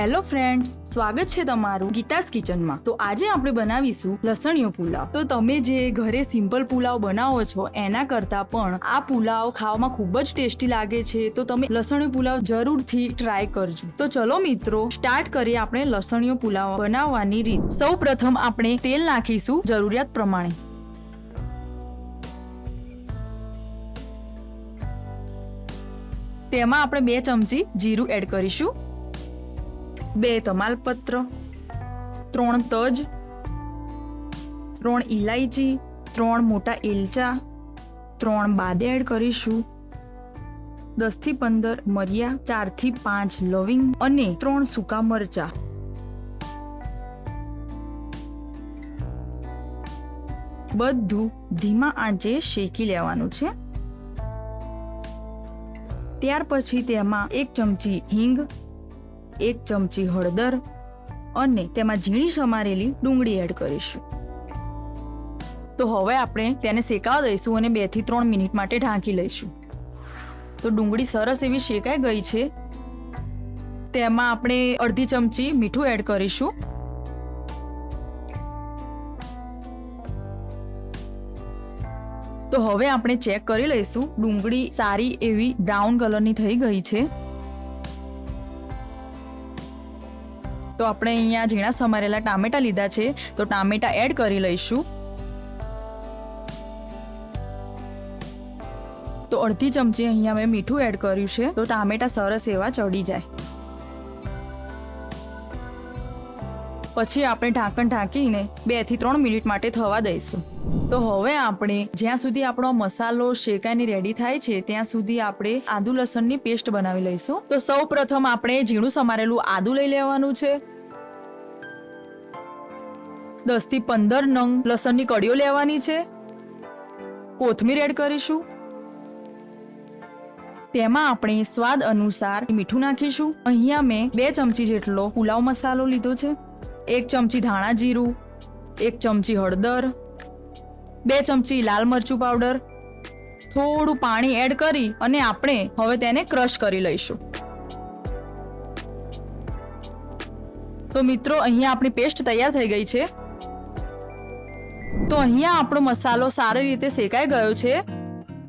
Hello friends, સ્વાગત છે તમારું ગીતાસ કિચનમાં. તો આજે આપણે બનાવીશું લસણીયો પુલાવ. તો તમે જે ઘરે સિમ્પલ પુલાવ બનાવો છો, એના કરતાં પણ આ પુલાવ ખાવામાં ખૂબ જ ટેસ્ટી લાગે છે. તો તમે લસણીયો પુલાવ જરૂરથી ટ્રાય કરજો. તો ચલો મિત્રો, સ્ટાર્ટ કરીએ આપણે લસણીયો પુલાવ બનાવવાની રીત. સૌ પ્રથમ આપણે તેલ નાખીશું જરૂરિયાત પ્રમાણે. તેમાં આપણે બે ચમચી જીરું એડ કરીશું. બે તમાલપત્ર, ત્રણ તજ, ત્રણ ઇલાયચી ત્રણ મોટા એલચા ત્રણ બાદે એડ કરીશું. દસથી પંદર મરિયા ચારથી પાંચ લવિંગ અને ત્રણ સૂકા મરચા. બધું ધીમા આંચે શેકી લેવાનું છે. ત્યાર પછી તેમાં એક ચમચી હિંગ એક ચમચી હળદર અને તેમાં ઝીણી સમારેલી ડુંગળી એડ કરીશું. તો હવે આપણે તેને શેકાવા દઈશું અને બેથી ત્રણ મિનિટ માટે ઢાંકી લઈશું. તો ડુંગળી સરસ એવી શેકાઈ ગઈ છે. તેમાં આપણે અડધી ચમચી મીઠું એડ કરીશું. તો હવે આપણે ચેક કરી લઈશું ડુંગળી સારી એવી બ્રાઉન કલરની થઈ ગઈ છે. તો આપણે અહીંયા ઝીણા સમારેલા ટામેટા લીધા છે. તો ટામેટા એડ કરી લઈશું. તો અડધી ચમચી અહીંયા મેં મીઠું એડ કર્યું છે. તો ટામેટા સરસ એવા ચડી જાય. પછી આપણે ઢાંકણ ઢાંકીને બેથી ત્રણ મિનિટ માટે થવા દઈશું. તો હવે આપણે જ્યાં સુધી આપણો મસાલો શેકાઈને રેડી થાય છે, ત્યાં સુધી આપણે આદુ લસણની પેસ્ટ બનાવી લઈશું. તો સૌ પ્રથમ આપણે ઝીણું સમારેલું આદુ લઈ લેવાનું છે. દસથી પંદર નંગ લસણની કડીઓ લેવાની છે. કોથમીર એડ કરીશું. તેમાં આપણે સ્વાદ અનુસાર મીઠું નાખીશું. અહીંયા મેં બે ચમચી જેટલો પુલાવ મસાલો લીધો છે. એક ચમચી ધાણા જીરું, એક ચમચી હળદર, બે ચમચી લાલ મરચું પાવડર, થોડું પાણી એડ કરી અને આપણે હવે તેને ક્રશ કરી લઈશું. તો મિત્રો, અહીંયા આપણી પેસ્ટ તૈયાર થઈ ગઈ છે. તો અહીંયા આપણો મસાલો સારી રીતે શેકાઈ ગયો છે.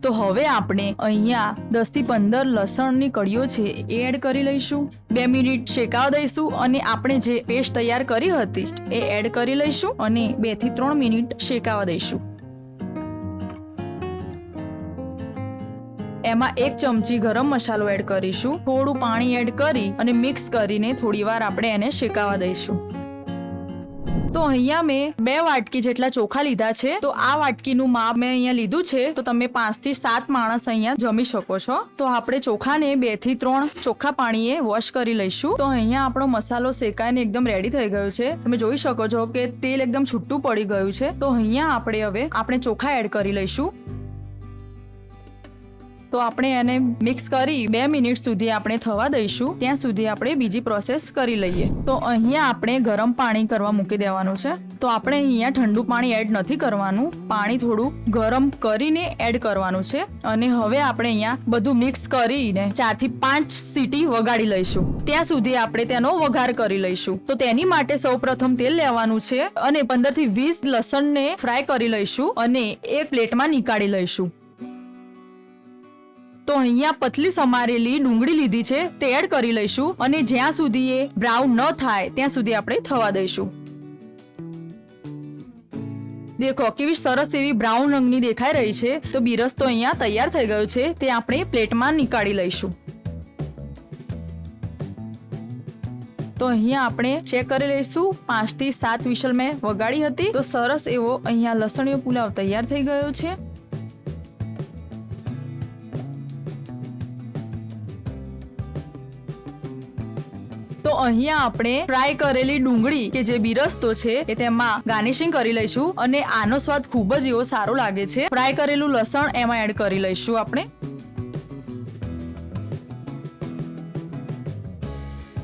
તો હવે આપણે અહીંયા દસથી પંદર લસણની કળીઓ છે એ એડ કરી લઈશું. બે મિનિટ શેકાવા દઈશું અને આપણે જે પેસ્ટ તૈયાર કરી હતી એ એડ કરી લઈશું અને બેથી ત્રણ મિનિટ શેકાવા દઈશું. એમાં એક ચમચી ગરમ મસાલો એડ કરીશું. થોડું પાણી એડ કરી અને મિક્સ કરીને થોડી વાર આપણે એને શેકાવા દઈશું. તો અહીંયા મેં બે વાટકી જેટલા ચોખા લીધા છે. તો આ વાટકીનું માપ મેં અહીંયા લીધું છે. તો તમે પાંચથી સાત માણસ અહીંયા જમી શકો છો. તો આપણે ચોખાને બેથી ત્રણ ચોખ્ખા પાણીએ વોશ કરી લઈશું. તો અહીંયા આપણો મસાલો શેકાઈને એકદમ રેડી થઈ ગયો છે. તમે જોઈ શકો છો કે તેલ એકદમ છૂટું પડી ગયું છે. તો અહીંયા આપણે હવે આપણે ચોખા એડ કરી લઈશું. તો આપણે એને મિક્સ કરી બે મિનિટ સુધી આપણે થવા દઈશું. ત્યાં સુધી આપણે બીજી પ્રોસેસ કરી લઈએ. તો અહીંયા આપણે ગરમ પાણી કરવા મૂકી દેવાનું છે. તો આપણે અહીંયા ઠંડુ પાણી એડ નથી કરવાનું. પાણી થોડું ગરમ કરીને એડ કરવાનું છે. અને હવે આપણે અહીંયા બધું મિક્સ કરીને ચારથી પાંચ સીટી વગાડી લઈશું. ત્યાં સુધી આપણે તેનો વઘાર કરી લઈશું. તો તેની માટે સૌપ્રથમ તેલ લેવાનું છે અને પંદરથી વીસ લસણને ફ્રાય કરી લઈશું અને એક પ્લેટમાં નીકાળી લઈશું. તો અહીંયા પતલી સમારેલી ડુંગળી લીધી છે, તે એડ કરી લઈશું અને જ્યાં સુધી એ બ્રાઉન ન થાય, ત્યાં સુધી આપણે થવા દઈશું. દેખો, કેવી સરસ એવી બ્રાઉન રંગની દેખાઈ રહી છે. તો બીરસ તો અહીંયા તૈયાર થઈ ગયો છે, તે આપણે પ્લેટમાં નીકાળી લઈશું. તો અહીંયા આપણે ચેક કરી લઈશું પાંચથી સાત વિશલ મેં વગાડી હતી. તો સરસ એવો અહીંયા લસણીયો પુલાવ તૈયાર થઈ ગયો છે. તો અહીંયા આપણે ફ્રાય કરેલી ડુંગળી કે જે બિરસ્તો છે એ તેમાં ગાર્નિશિંગ કરી લઈશું અને આનો સ્વાદ ખૂબ જ એવો સારો લાગે છે. ફ્રાય કરેલું લસણ એમાં એડ કરી લઈશું આપણે.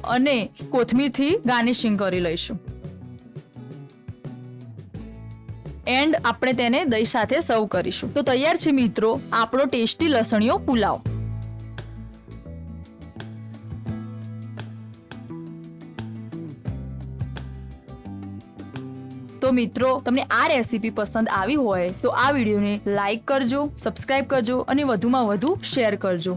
અને કોથમીરથી ગાર્નિશિંગ કરી લઈશું. એન્ડ આપણે તેને દહીં સાથે સર્વ કરીશું. તો તૈયાર છે મિત્રો, આપણો ટેસ્ટી લસણીયો પુલાવ. તો મિત્રો, તમને આ રેસીપી પસંદ આવી હોય તો આ વિડીયોને લાઈક કરજો સબસ્ક્રાઇબ કરજો અને વધુમાં વધુ શેર કરજો.